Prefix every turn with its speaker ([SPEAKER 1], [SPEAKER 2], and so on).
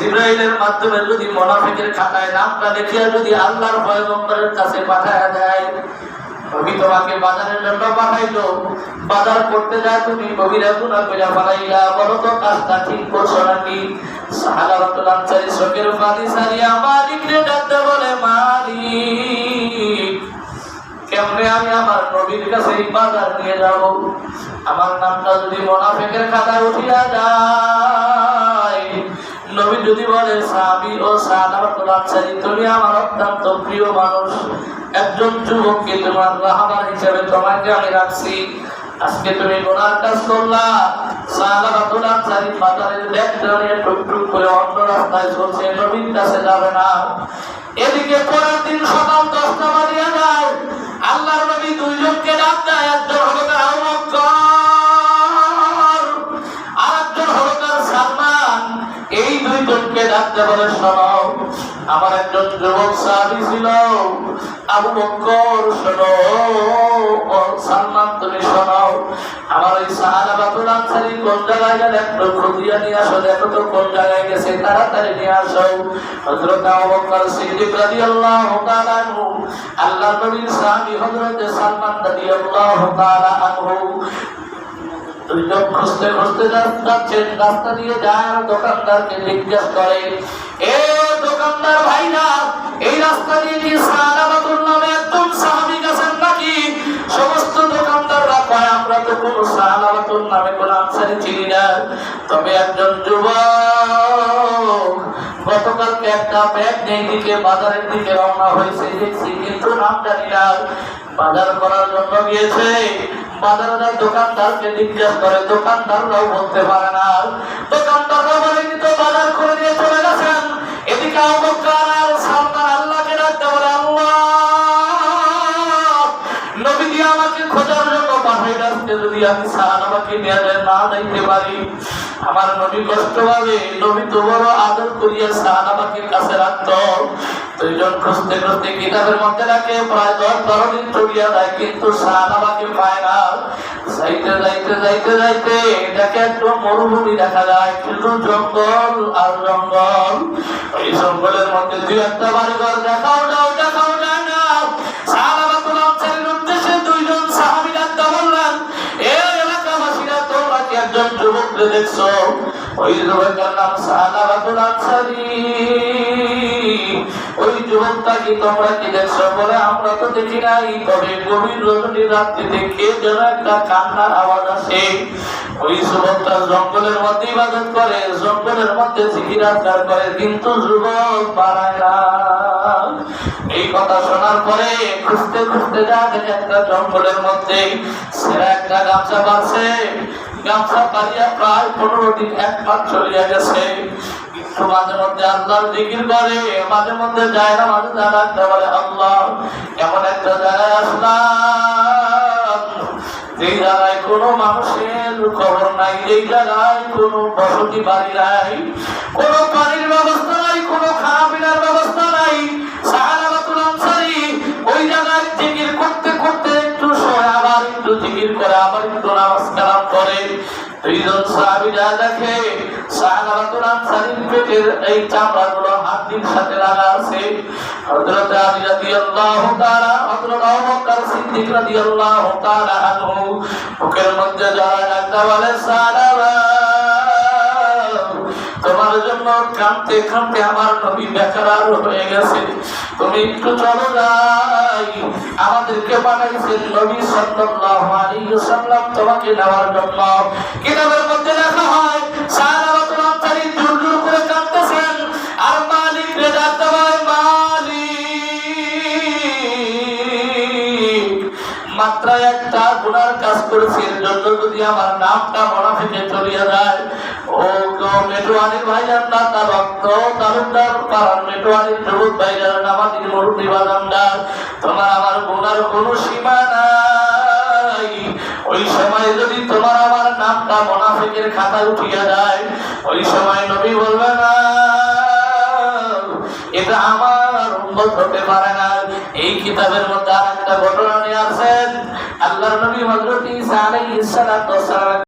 [SPEAKER 1] জিব্রাইলের মাধ্যমে যদি খাতায় নামটা দেখিয়া যদি আল্লাহর কাছে পাঠায় দেয় নবী তোমাকে বাজারের জন্য বাজার করতে যায় তুমি গুণা বলো তো কাজটা ঠিক করছ নাকি? শোকের সারিয়া মালিক রে ডাকতে বলে কেমনে আমি আমার নবীর কাছে বাজার নিয়ে যাব? আমার নামটা যদি মোনাফেকের খাতায় উঠিয়া যায় যদি বলে স্বামী ও সাহাবাতুল আনসারী তুমি আমার অত্যন্ত প্রিয় মানুষ। একজন যুবককে তোমার রাহাবার হিসেবে তোমাকে আমি রাখছি। আজকে তুমি গোনার কাজ করলা। আল্লাহর নবী দুইজনকে ডাকতে বলে আমার একজন যুবক সাহাবী ছিল। আবু বকর শোনো আমার ওই সাহাবাতুল আনসারী কোন জায়গায় গেলে একটু খুঁজিয়া নিয়ে আসো, দেখো তো কোন জায়গায় গেছে, তাড়াতাড়ি নিয়ে আসো। হযরত আবু বকর সিদ্দিক রাদিয়াল্লাহু তাআলা আনহু আল্লাহ নবীর সাহাবী হযরত সালমান রাদিয়াল্লাহু তাআলা আনহু খুঁজতে খুঁজতে যাচ্ছেন, রাস্তা দিয়ে যায় দোকানদারকে জিজ্ঞেস করে এ দোকানদার ভাইরা, এই রাস্তা দিয়ে নামে গেছেন নাকি? সমস্ত দোকানদাররা আমরা তো কোনো সাহাবাতুল নামে কোনো আনসারি চিনি না। তবে একজন যুবক, গতকালকে একটা ব্যাগ নেই দিকে বাজারের দিকে রওনা হয়েছে, দেখছি কিন্তু নাম জানি না বাজার করার জন্য গিয়েছে। বাজারের দোকানদারকে জিজ্ঞেস করে, দোকানদাররাও বলতে পারে না। দোকানদাররা বলে, কিন্তু বাজার করে দিয়ে চলে আজকে যদি আমি না পারি, আমার নবী কষ্ট পাবে। নবী তো বড় আদর করিয়া কাছে রাখতো। না। মরুভূমি দেখা যায়, কিন্তু জঙ্গল আর জঙ্গল। ওই জঙ্গলের মধ্যে দুই একটা বাড়িঘর দেখাও যাও যুবককে দেখছ? ওই নাম আনসারী। ওই যুবকটা কি তোমরা কি দেখছ বলে আমরা তো দেখি নাই। তবে গভীর রাত্রিতে কে যেন একটা কান্নার আওয়াজ আসে। ওই যুবকটা জঙ্গলের মধ্যে ইবাদত করে, জঙ্গলের মধ্যে জিকির করে, কিন্তু যুবক বাড়ায় না। এই কথা শোনার পরে খুঁজতে খুঁজতে যা দেখে একটা জঙ্গলের মধ্যে সেরা একটা গামছা পাচ্ছে গামছা পারিয়া প্রায় পনেরো দিন এক চলিয়া গেছে। এমন একটা যেই জায়গায় কোনো মানুষের খবর নাই জায়গায় কোনো বসতি বাড়ি নাই, কোনো পানির ব্যবস্থা নাই, কোনো খাওয়া পিনার ব্যবস্থা নাই দুইজন সাহাবী যা দেখে সাহাবাতুল আনসারীর পেটের এই চামড়াগুলো হাড্ডির সাথে লাগা আছে। হযরত আলী রাদিয়াল্লাহু তাআলা, হযরত যারা তোমার জন্য কাঁদতে কাঁদতে আমার নবী বেকার হয়ে গেছে। তুমি একটু চলো যাই। আমাদেরকে বানাইছেন নবী সাল্লাল্লাহু আলাইহি তোমাকে নেওয়ার জন্য। কিতাবের মধ্যে লেখা হয় সাহাবাতুল আনসারী জোর জোর করে কাঁদতেছেন। আর মালিক রে ডাকতে বলে মালিক মাত্র একটা গুনার কাজ করেছি জন্য যদি আমার নামটা মনে থেকে চলিয়া যায় ও গো মেটুয়ানি ভাই জান্নাত তার রক্ত তালুকদার পাড়ার মেটুয়ানি যুবক ভাই জানেন আমাদের মুরব্বী বাজানদার তোমার আমার গুনার কোনো সীমা নাই। ওই সময় যদি তোমার আমার নামটা মোনাফিকের খাতায় উঠিয়া যায়, ওই সময় নবী বলবে, না, এটা আমার উম্মত হতে পারে না। এই কিতাবের মধ্যে আর একটা ঘটনা নিয়ে আছেন আল্লাহর নবী হযরত ঈসা আলাইহিস সালাম